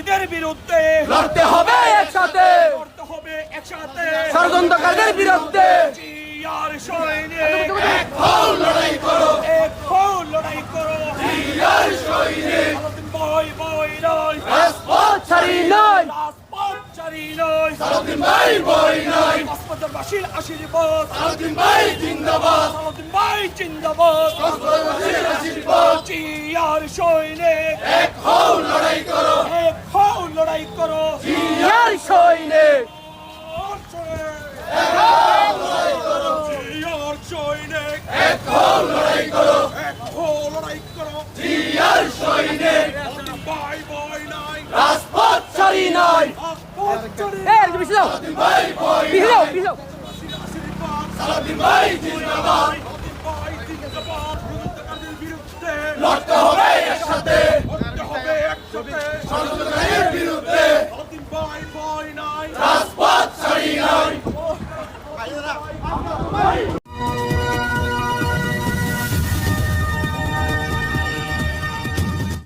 ষড়যন্ত্রকারীদের বিরুদ্ধে। লড়তে হবে একসাথে। লড়তে হবে একসাথে। ষড়যন্ত্রকারীদের বিরুদ্ধে। এক লড়াই করো। আশীর্বাদ সারাদিন ভাই জিন্দাবাদ। সারাদিন এক করো। জিয়ার সৈনিক। জিয়ার সৈনিক। হও লড়াই করো। হও লড়াই করো। জিয়ার সৈনিক। ভাই বই নাই। রাজপথ ছাড়ি নাই। সালাউদ্দিন ভাই বই নাই। সালাউদ্দিন ভাই জিন্দাবাদ। সালাউদ্দিন ভাই জিন্দাবাদ। বিরুদ্ধে লড়তে হবে একসাথে। Bible.